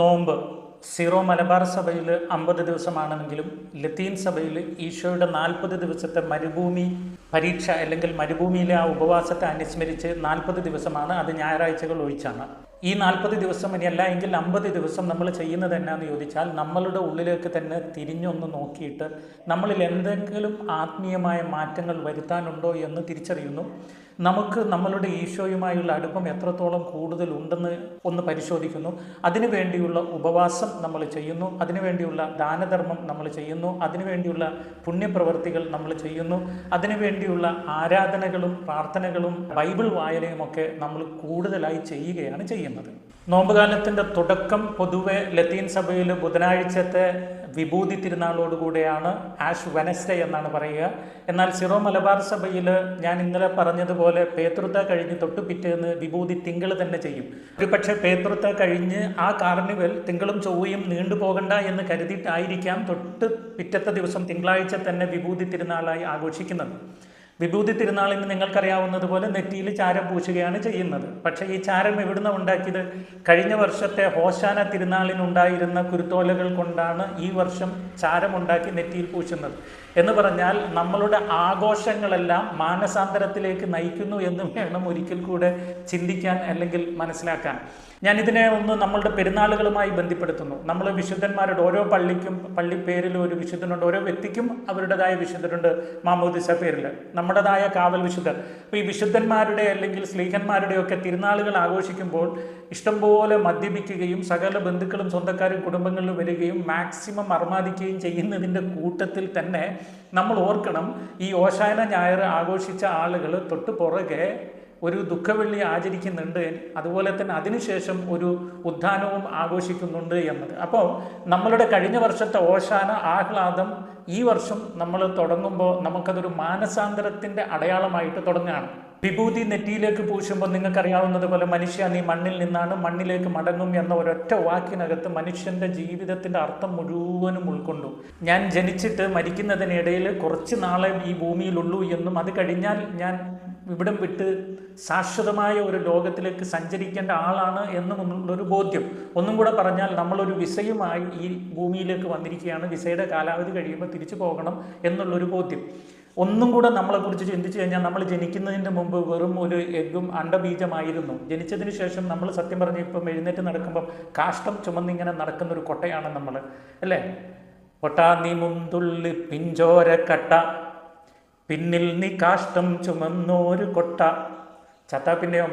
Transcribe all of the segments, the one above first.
നോമ്പ്. സീറോ മലബാർ സഭയിൽ അമ്പത് ദിവസമാണെങ്കിലും ലത്തീൻ സഭയിൽ ഈശോയുടെ നാൽപ്പത് ദിവസത്തെ മരുഭൂമി പരീക്ഷ അല്ലെങ്കിൽ മരുഭൂമിയിലെ ആ ഉപവാസത്തെ അനുസ്മരിച്ച് നാൽപ്പത് ദിവസമാണ്. അത് ഞായറാഴ്ചകൾ ഒഴിച്ചാണ്. ഈ നാൽപ്പത് ദിവസം ഇനിയല്ല എങ്കിൽ അമ്പത് ദിവസം നമ്മൾ ചെയ്യുന്നത് എന്നാന്ന് ചോദിച്ചാൽ നമ്മളുടെ ഉള്ളിലേക്ക് തന്നെ തിരിഞ്ഞൊന്ന് നോക്കിയിട്ട് നമ്മളിൽ എന്തെങ്കിലും ആത്മീയമായ മാറ്റങ്ങൾ വരുത്താനുണ്ടോ എന്ന് തിരിച്ചറിയുന്നു. നമുക്ക് നമ്മളുടെ ഈശോയുമായുള്ള അടുപ്പം എത്രത്തോളം കൂടുതൽ ഉണ്ടെന്ന് ഒന്ന് പരിശോധിക്കുന്നു. അതിനുവേണ്ടിയുള്ള ഉപവാസം നമ്മൾ ചെയ്യുന്നു. അതിനുവേണ്ടിയുള്ള ദാനധർമ്മം നമ്മൾ ചെയ്യുന്നു. അതിനുവേണ്ടിയുള്ള പുണ്യപ്രവർത്തികൾ നമ്മൾ ചെയ്യുന്നു. അതിനുവേണ്ടിയുള്ള ആരാധനകളും പ്രാർത്ഥനകളും ബൈബിൾ വായനയുമൊക്കെ നമ്മൾ കൂടുതലായി ചെയ്യുകയാണ് ചെയ്യുന്നത്. നോമ്പുകാലത്തിന്റെ തുടക്കം പൊതുവെ ലത്തീൻ സഭയിൽ ബുധനാഴ്ചത്തെ വിഭൂതി തിരുനാളോടുകൂടെയാണ് ആഷ് വെനസ്ഡേ എന്നാണ് പറയുക. എന്നാൽ സിറോ മലബാർ സഭയിൽ ഞാൻ ഇന്നലെ പറഞ്ഞതുപോലെ പേതൃത്വ കഴിഞ്ഞ് തൊട്ട് പിറ്റേന്ന് വിഭൂതി തിങ്കൾ തന്നെ ചെയ്യും. ഒരു പക്ഷേ പേതൃത്വ കഴിഞ്ഞ് ആ കാർണിവൽ തിങ്കളും ചൊവ്വയും നീണ്ടുപോകണ്ട എന്ന് കരുതിയിട്ടായിരിക്കാം തൊട്ട് പിറ്റത്തെ ദിവസം തിങ്കളാഴ്ച തന്നെ വിഭൂതി തിരുനാളായി ആഘോഷിക്കുന്നത്. വിഭൂതി തിരുനാളിന് നിങ്ങൾക്കറിയാവുന്നതുപോലെ നെറ്റിയിൽ ചാരം പൂശുകയാണ് ചെയ്യുന്നത്. പക്ഷേ ഈ ചാരം എവിടുന്ന ഉണ്ടാക്കിയത്? കഴിഞ്ഞ വർഷത്തെ ഹോശാന തിരുനാളിനുണ്ടായിരുന്ന കുരുത്തോലകൾ കൊണ്ടാണ് ഈ വർഷം ചാരം ഉണ്ടാക്കി നെറ്റിയിൽ പൂശുന്നത്. എന്ന് പറഞ്ഞാൽ നമ്മളുടെ ആഘോഷങ്ങളെല്ലാം മാനസാന്തരത്തിലേക്ക് നയിക്കുന്നു എന്ന് വേണം ഒരിക്കൽ കൂടെ ചിന്തിക്കാൻ അല്ലെങ്കിൽ മനസ്സിലാക്കാൻ. ഞാൻ ഇതിനെ ഒന്ന് നമ്മളുടെ പെരുന്നാളുകളുമായി ബന്ധപ്പെടുത്തുന്നു. നമ്മൾ വിശുദ്ധന്മാരുടെ ഓരോ പള്ളിക്കും പള്ളി പേരിലും ഒരു വിശുദ്ധനുണ്ട് ഓരോ വ്യക്തിക്കും അവരുടേതായ വിശുദ്ധരുണ്ട് മാമോദിസ പേരിൽ. നമ്മുടേതായ കാവൽ വിശുദ്ധർ. അപ്പോൾ ഈ വിശുദ്ധന്മാരുടെ അല്ലെങ്കിൽ സ്ലീഹന്മാരുടെയൊക്കെ തിരുനാളുകൾ ആഘോഷിക്കുമ്പോൾ ഇഷ്ടംപോലെ മദ്യപിക്കുകയും സകല ബന്ധുക്കളും സ്വന്തക്കാരും കുടുംബങ്ങളിൽ വരികയും മാക്സിമം അർമാദിക്കുകയും ചെയ്യുന്നതിന്റെ കൂട്ടത്തിൽ തന്നെ നമ്മൾ ഓർക്കണം ഈ ഓശാന ഞായർ ആഘോഷിച്ച ആളുകൾ തൊട്ട് പുറകെ ഒരു ദുഃഖവെള്ളി ആചരിക്കുന്നുണ്ട്. അതുപോലെ തന്നെ അതിനുശേഷം ഒരു ഉദ്ധാനവും ആഘോഷിക്കുന്നുണ്ട് എന്നത്. അപ്പോൾ നമ്മളുടെ കഴിഞ്ഞ വർഷത്തെ ഓശാന ആഹ്ലാദം ഈ വർഷം നമ്മൾ തുടങ്ങുമ്പോൾ നമുക്കതൊരു മാനസാന്തരത്തിന്റെ അടയാളമായിട്ട് തുടങ്ങുകയാണ്. വിഭൂതി നെറ്റിയിലേക്ക് പൂശുമ്പോൾ നിങ്ങൾക്കറിയാവുന്നതുപോലെ മനുഷ്യ നീ മണ്ണിൽ നിന്നാണ് മണ്ണിലേക്ക് മടങ്ങും എന്ന ഒരൊറ്റ വാക്കിനകത്ത് മനുഷ്യന്റെ ജീവിതത്തിന്റെ അർത്ഥം മുഴുവനും ഉൾക്കൊണ്ടു. ഞാൻ ജനിച്ചിട്ട് മരിക്കുന്നതിനിടയിൽ കുറച്ച് നാളെ ഈ ഭൂമിയിലുള്ളൂ എന്നും അത് കഴിഞ്ഞാൽ ഞാൻ ഇവിടം വിട്ട് ശാശ്വതമായ ഒരു ലോകത്തിലേക്ക് സഞ്ചരിക്കേണ്ട ആളാണ് എന്നുമുള്ളൊരു ബോധ്യം. ഒന്നും കൂടെ പറഞ്ഞാൽ നമ്മളൊരു വിസയുമായി ഈ ഭൂമിയിലേക്ക് വന്നിരിക്കുകയാണ്. വിസയുടെ കാലാവധി കഴിയുമ്പോൾ തിരിച്ചു പോകണം എന്നുള്ളൊരു ബോധ്യം. ഒന്നും കൂടെ നമ്മളെക്കുറിച്ച് ചിന്തിച്ചു കഴിഞ്ഞാൽ നമ്മൾ ജനിക്കുന്നതിന് മുമ്പ് വെറും ഒരു എഗ്ഗും അണ്ടബീജമായിരുന്നു. ജനിച്ചതിന് ശേഷം നമ്മൾ സത്യം പറഞ്ഞ് ഇപ്പം എഴുന്നേറ്റ് നടക്കുമ്പോൾ കാഷ്ടം ചുമന്നിങ്ങനെ നടക്കുന്ന ഒരു കൊട്ടയാണ് നമ്മൾ അല്ലേ? കൊട്ടാ നീ മുന്തുള്ളി പിഞ്ചോര കട്ട പിന്നിൽ നീ കാഷ്ടം ചുമന്നോരു കൊട്ട. ചത്താ പിന്നെയോ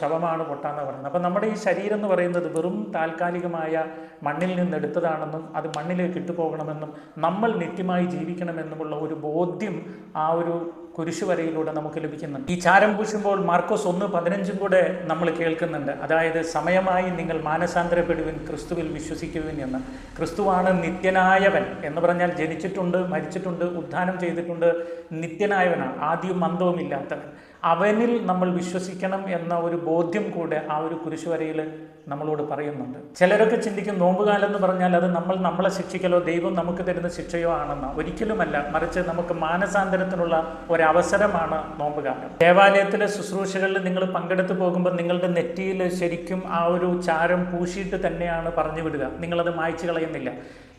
ശവമാണ് പൊട്ടാന്ന് പറയുന്നത്. അപ്പം നമ്മുടെ ഈ ശരീരം എന്ന് പറയുന്നത് വെറും താൽക്കാലികമായ മണ്ണിൽ നിന്നെടുത്തതാണെന്നും അത് മണ്ണിലേക്ക് ഇട്ടുപോകണമെന്നും നമ്മൾ നിത്യമായി ജീവിക്കണമെന്നുമുള്ള ഒരു ബോധ്യം ആ ഒരു കുരിശുവരയിലൂടെ നമുക്ക് ലഭിക്കുന്നുണ്ട്. ഈ ചാരം പൂശുമ്പോൾ മാർക്കോസ് ഒന്ന് പതിനഞ്ചും കൂടെ നമ്മൾ കേൾക്കുന്നുണ്ട്. അതായത് സമയമായി നിങ്ങൾ മാനസാന്തരപ്പെടുവിൻ ക്രിസ്തുവിൽ വിശ്വസിക്കുവിൻ എന്ന്. ക്രിസ്തുവാണ് നിത്യനായവൻ എന്ന് പറഞ്ഞാൽ ജനിച്ചിട്ടുണ്ട് മരിച്ചിട്ടുണ്ട് ഉദ്ധാനം ചെയ്തിട്ടുണ്ട് നിത്യനായവനാണ്. ആദ്യം മന്ദവും ഇല്ലാത്തവൻ അവനിൽ നമ്മൾ വിശ്വസിക്കണം എന്ന ഒരു ബോധ്യം കൂടെ ആ ഒരു കുരിശുവരയിൽ നമ്മളോട് പറയുന്നുണ്ട്. ചിലരൊക്കെ ചിന്തിക്കും നോമ്പുകാലം എന്ന് പറഞ്ഞാൽ അത് നമ്മൾ നമ്മളെ ശിക്ഷിക്കലോ ദൈവം നമുക്ക് തരുന്ന ശിക്ഷയോ ആണെന്ന്. ഒരിക്കലുമല്ല. മറിച്ച് നമുക്ക് മാനസാന്തരത്തിനുള്ള ഒരവസരമാണ് നോമ്പുകാലം. ദേവാലയത്തിലെ ശുശ്രൂഷകളിൽ നിങ്ങൾ പങ്കെടുത്തു പോകുമ്പോൾ നിങ്ങളുടെ നെറ്റിയിൽ ശരിക്കും ആ ഒരു ചാരം പൂശിയിട്ട് തന്നെയാണ് പറഞ്ഞു വിടുക. നിങ്ങളത് മായ്ച്ചു കളയുന്നില്ല.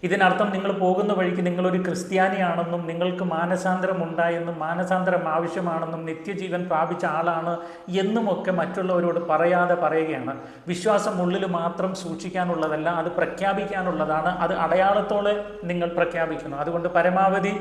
ഇതിനർത്ഥം നിങ്ങൾ പോകുന്ന വഴിക്ക് നിങ്ങളൊരു ക്രിസ്ത്യാനിയാണെന്നും നിങ്ങൾക്ക് മാനസാന്തരം ഉണ്ടായെന്നും മാനസാന്തരം ആവശ്യമാണെന്നും നിത്യജീവൻ പ്രാപിച്ച ആളാണ് എന്നുമൊക്കെ മറ്റുള്ളവരോട് പറയാതെ പറയുകയാണ്. വിശ്വാസം ഉള്ളിൽ മാത്രം സൂക്ഷിക്കാനുള്ളതല്ല അത് പ്രഖ്യാപിക്കാനുള്ളതാണ്. അത് അടയാളത്തോടെ നിങ്ങൾ പ്രഖ്യാപിക്കുന്നു. അതുകൊണ്ട് പരമാവധി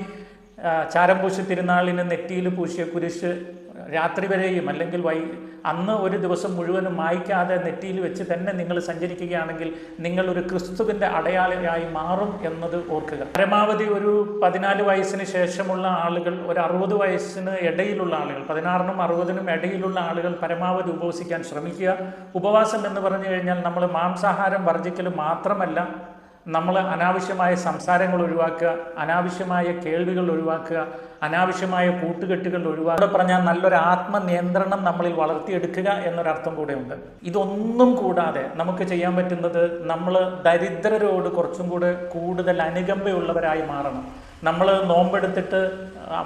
ചാരം പൂശി തിരുനാളിന് നെറ്റിയിൽ പൂശിയ കുരിശ് രാത്രി വരെയും അല്ലെങ്കിൽ വൈ അന്ന് ഒരു ദിവസം മുഴുവനും മായ്ക്കാതെ നെറ്റിയിൽ വെച്ച് തന്നെ നിങ്ങൾ സഞ്ചരിക്കുകയാണെങ്കിൽ നിങ്ങൾ ഒരു ക്രിസ്തുവിന്റെ അടയാളയായി മാറും എന്നത് ഓർക്കുക. പരമാവധി ഒരു പതിനാല് വയസ്സിന് ശേഷമുള്ള ആളുകൾ ഒരു അറുപത് വയസ്സിന് ഇടയിലുള്ള ആളുകൾ പതിനാറിനും അറുപതിനും ഇടയിലുള്ള ആളുകൾ പരമാവധി ഉപവസിക്കാൻ ശ്രമിക്കുക. ഉപവാസം എന്ന് പറഞ്ഞു കഴിഞ്ഞാൽ നമ്മൾ മാംസാഹാരം വർജിക്കൽ മാത്രമല്ല നമ്മൾ അനാവശ്യമായ സംസാരങ്ങൾ ഒഴിവാക്കുക അനാവശ്യമായ കേൾവികൾ ഒഴിവാക്കുക അനാവശ്യമായ കൂട്ടുകെട്ടുകൾ ഒഴിവാക്കുക പറഞ്ഞാൽ നല്ലൊരു ആത്മനിയന്ത്രണം നമ്മളിൽ വളർത്തിയെടുക്കുക എന്നൊരർത്ഥം കൂടെയുണ്ട്. ഇതൊന്നും കൂടാതെ നമുക്ക് ചെയ്യാൻ പറ്റുന്നത് നമ്മൾ ദരിദ്രരോട് കുറച്ചും കൂടെ കൂടുതൽ അനുകമ്പയുള്ളവരായി മാറണം. നമ്മൾ നോമ്പെടുത്തിട്ട്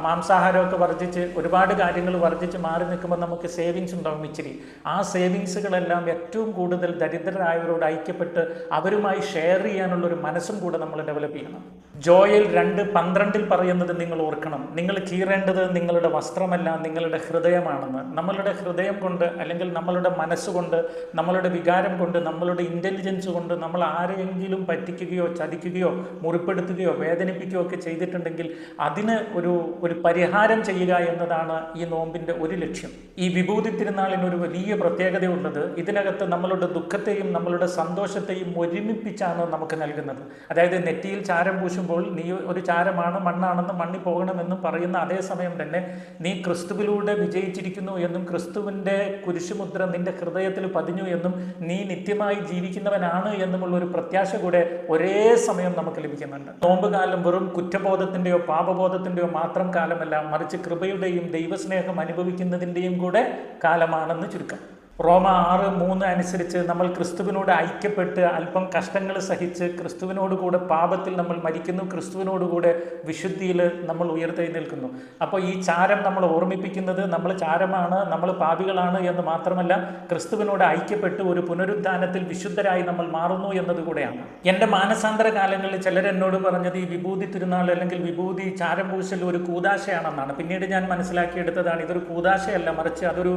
മാംസാഹാരമൊക്കെ വർജിച്ച് ഒരുപാട് കാര്യങ്ങൾ വർജിച്ച് മാറി നിൽക്കുമ്പോൾ നമുക്ക് സേവിങ്സ് ഉണ്ടാവും ഇച്ചിരി. ആ സേവിങ്സുകളെല്ലാം ഏറ്റവും കൂടുതൽ ദരിദ്രരായവരോട് ഐക്യപ്പെട്ട് അവരുമായി ഷെയർ ചെയ്യാനുള്ള ഒരു മനസ്സും കൂടെ നമ്മൾ ഡെവലപ്പ് ചെയ്യണം. ജോയൽ രണ്ട് പന്ത്രണ്ടിൽ പറയുന്നത് നിങ്ങൾ ഓർക്കണം. നിങ്ങൾ കീറേണ്ടത് നിങ്ങളുടെ വസ്ത്രമല്ല നിങ്ങളുടെ ഹൃദയമാണെന്ന്. നമ്മളുടെ ഹൃദയം കൊണ്ട് അല്ലെങ്കിൽ നമ്മളുടെ മനസ്സുകൊണ്ട് നമ്മളുടെ വികാരം കൊണ്ട് നമ്മളുടെ ഇന്റലിജൻസ് കൊണ്ട് നമ്മൾ ആരെയെങ്കിലും പറ്റിക്കുകയോ ചതിക്കുകയോ മുറിപ്പെടുത്തുകയോ വേദനിപ്പിക്കുകയോ ഒക്കെ ചെയ്തിട്ടുണ്ടെങ്കിൽ അതിന് ഒരു ഒരു പരിഹാരം ചെയ്യുക എന്നതാണ് ഈ നോമ്പിന്റെ ഒരു ലക്ഷ്യം. ഈ വിഭൂതി തിരുനാളിന് ഒരു വലിയ പ്രത്യേകതയുള്ളത് ഇതിനകത്ത് നമ്മളുടെ ദുഃഖത്തെയും നമ്മളുടെ സന്തോഷത്തെയും ഒരുമിപ്പിച്ചാണ് നമുക്ക് നൽകുന്നത്. അതായത് നെറ്റിയിൽ ചാരം പൂശുമ്പോൾ നീ ഒരു ചാരമാണ് മണ്ണാണെന്ന് മണ്ണി പോകണമെന്നും പറയുന്ന അതേ സമയം തന്നെ നീ ക്രിസ്തുവിലൂടെ വിജയിച്ചിരിക്കുന്നു എന്നും ക്രിസ്തുവിന്റെ കുരിശുമുദ്ര നിന്റെ ഹൃദയത്തിൽ പതിഞ്ഞു എന്നും നീ നിത്യമായി ജീവിക്കുന്നവനാണ് എന്നുമുള്ള ഒരു പ്രത്യാശ കൂടെ ഒരേ സമയം നമുക്ക് ലഭിക്കുന്നുണ്ട്. നോമ്പ് കാലം വെറും കുറ്റബോധത്തിന്റെയോ പാപബോധത്തിന്റെയോ മാത്രം കാലമല്ല മറിച്ച് കൃപയുടെയും ദൈവസ്നേഹം അനുഭവിക്കുന്നതിന്റെയും കൂടെ കാലമാണെന്ന് ചുരുക്കം. റോമ ആറ് മൂന്ന് അനുസരിച്ച് നമ്മൾ ക്രിസ്തുവിനോട് ഐക്യപ്പെട്ട് അല്പം കഷ്ടങ്ങൾ സഹിച്ച് ക്രിസ്തുവിനോട് കൂടെ പാപത്തിൽ നമ്മൾ മരിക്കുന്നു ക്രിസ്തുവിനോട് കൂടെ വിശുദ്ധിയിൽ നമ്മൾ ഉയർത്തെഴുന്നേൽക്കുന്നു അപ്പോൾ ഈ ചാരം നമ്മൾ ഓർമ്മിപ്പിക്കുന്നത് നമ്മൾ ചാരമാണ് നമ്മൾ പാപികളാണ് എന്ന് മാത്രമല്ല ക്രിസ്തുവിനോട് ഐക്യപ്പെട്ട് ഒരു പുനരുദ്ധാനത്തിൽ വിശുദ്ധരായി നമ്മൾ മാറുന്നു എന്നത് കൂടെയാണ്. എന്റെ മാനസാന്തര കാലങ്ങളിൽ ചിലരെന്നോട് പറഞ്ഞത് ഈ വിഭൂതി തിരുനാൾ അല്ലെങ്കിൽ വിഭൂതി ചാരം പൂശൽ ഒരു കൂതാശയാണെന്നാണ് പിന്നീട് ഞാൻ മനസ്സിലാക്കിയെടുത്തതാണ് ഇതൊരു കൂതാശയല്ല മറിച്ച് അതൊരു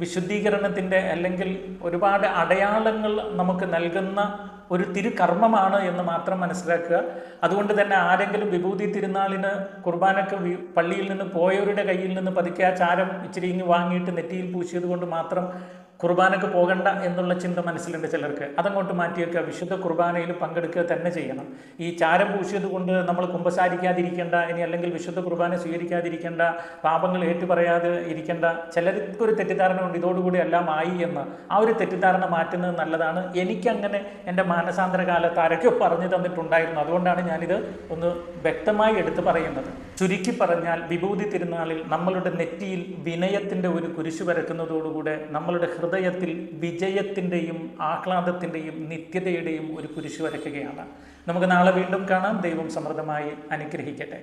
വിശുദ്ധീകരണത്തിന്റെ അല്ലെങ്കിൽ ഒരുപാട് അടയാളങ്ങൾ നമുക്ക് നൽകുന്ന ഒരു തിരുകർമ്മമാണ് എന്ന് മാത്രം മനസ്സിലാക്കുക. അതുകൊണ്ട് തന്നെ ആരെങ്കിലും വിഭൂതി തിരുനാളിന് കുർബാനക്ക് പള്ളിയിൽ നിന്ന് പോയവരുടെ കയ്യിൽ നിന്ന് പതുക്കെ ആ ചാരം ഇച്ചിരി ഇങ്ങ് വാങ്ങിയിട്ട് നെറ്റിയിൽ പൂശിയത് കൊണ്ട് മാത്രം കുർബാനക്ക് പോകണ്ട എന്നുള്ള ചിന്ത മനസ്സിലുണ്ട് ചിലർക്ക്. അതങ്ങോട്ട് മാറ്റിയേക്കുക വിശുദ്ധ കുർബാനയിൽ പങ്കെടുക്കുക തന്നെ ചെയ്യണം. ഈ ചാരം പൂശിയത് കൊണ്ട് നമ്മൾ കുമ്പസാരിക്കാതിരിക്കേണ്ട ഇനി അല്ലെങ്കിൽ വിശുദ്ധ കുർബാന സ്വീകരിക്കാതിരിക്കേണ്ട പാപങ്ങൾ ഏറ്റുപറയാതെ ഇരിക്കേണ്ട. ചിലർക്കൊരു തെറ്റിദ്ധാരണ ഉണ്ട് ഇതോടുകൂടി എല്ലാം ആയി എന്ന്. ആ ഒരു തെറ്റിദ്ധാരണ മാറ്റുന്നത് നല്ലതാണ്. എനിക്കങ്ങനെ എന്റെ മാനസാന്തര ആരൊക്കെയോ പറഞ്ഞു തന്നിട്ടുണ്ടായിരുന്നു. അതുകൊണ്ടാണ് ഞാനിത് ഒന്ന് വ്യക്തമായി എടുത്തു പറയുന്നത്. ചുരുക്കി പറഞ്ഞാൽ വിഭൂതി തിരുനാളിൽ നമ്മളുടെ നെറ്റിയിൽ വിനയത്തിന്റെ ഒരു കുരിശു വരക്കുന്നതോടുകൂടെ നമ്മളുടെ ഹൃദയത്തിൽ വിജയത്തിന്റെയും ആഹ്ലാദത്തിന്റെയും നിത്യതയുടെയും ഒരു കുരിശു വരയ്ക്കുകയാണ്. നമുക്ക് നാളെ വീണ്ടും കാണാം. ദൈവം സമൃദ്ധമായി അനുഗ്രഹിക്കട്ടെ.